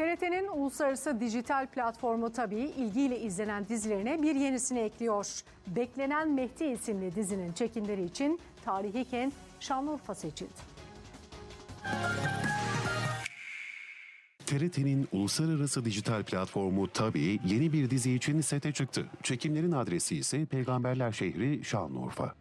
TRT'nin uluslararası dijital platformu tabii ilgiyle izlenen dizilerine bir yenisini ekliyor. Beklenen Mehdi isimli dizinin çekimleri için tarihi kent Şanlıurfa seçildi. TRT'nin uluslararası dijital platformu Tabii yeni bir dizi için sete çıktı. Çekimlerin adresi ise Peygamberler şehri Şanlıurfa.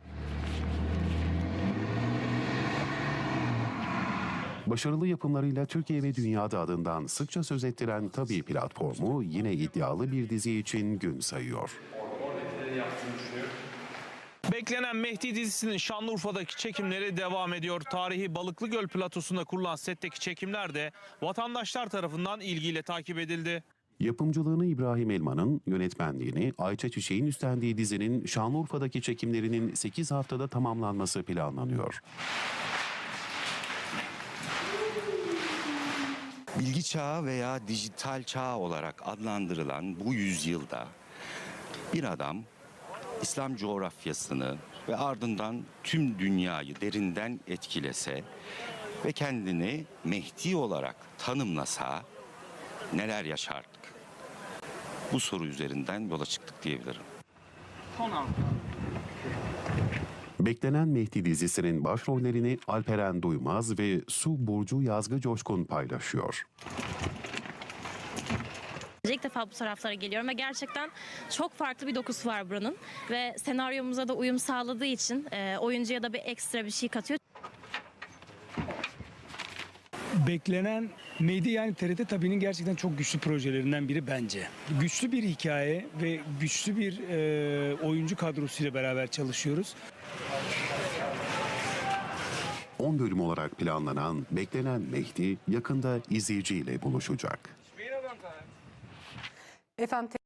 Başarılı yapımlarıyla Türkiye ve dünyada adından sıkça söz ettiren Tabii platformu yine iddialı bir dizi için gün sayıyor. Beklenen Mehdi dizisinin Şanlıurfa'daki çekimleri devam ediyor. Tarihi Balıklıgöl platosunda kurulan setteki çekimler de vatandaşlar tarafından ilgiyle takip edildi. Yapımcılığını İbrahim Elman'ın, yönetmenliğini Ayça Çiçek'in üstlendiği dizinin Şanlıurfa'daki çekimlerinin 8 haftada tamamlanması planlanıyor. Bilgi çağı veya dijital çağ olarak adlandırılan bu yüzyılda bir adam İslam coğrafyasını ve ardından tüm dünyayı derinden etkilese ve kendini Mehdi olarak tanımlasa neler yaşardık? Bu soru üzerinden yola çıktık diyebilirim. Beklenen Mehdi dizisinin başrollerini Alperen Duymaz ve Su Burcu Yazgı Coşkun paylaşıyor. İlk defa bu taraflara geliyorum ve gerçekten çok farklı bir dokusu var buranın. Ve senaryomuza da uyum sağladığı için e, oyuncuya da bir ekstra bir şey katıyor. Beklenen Mehdi yani TRT Tabi'nin gerçekten çok güçlü projelerinden biri bence. Güçlü bir hikaye ve güçlü bir e, oyuncu kadrosuyla beraber çalışıyoruz. 10 bölüm olarak planlanan Beklenen Mehdi yakında izleyiciyle buluşacak. Efendim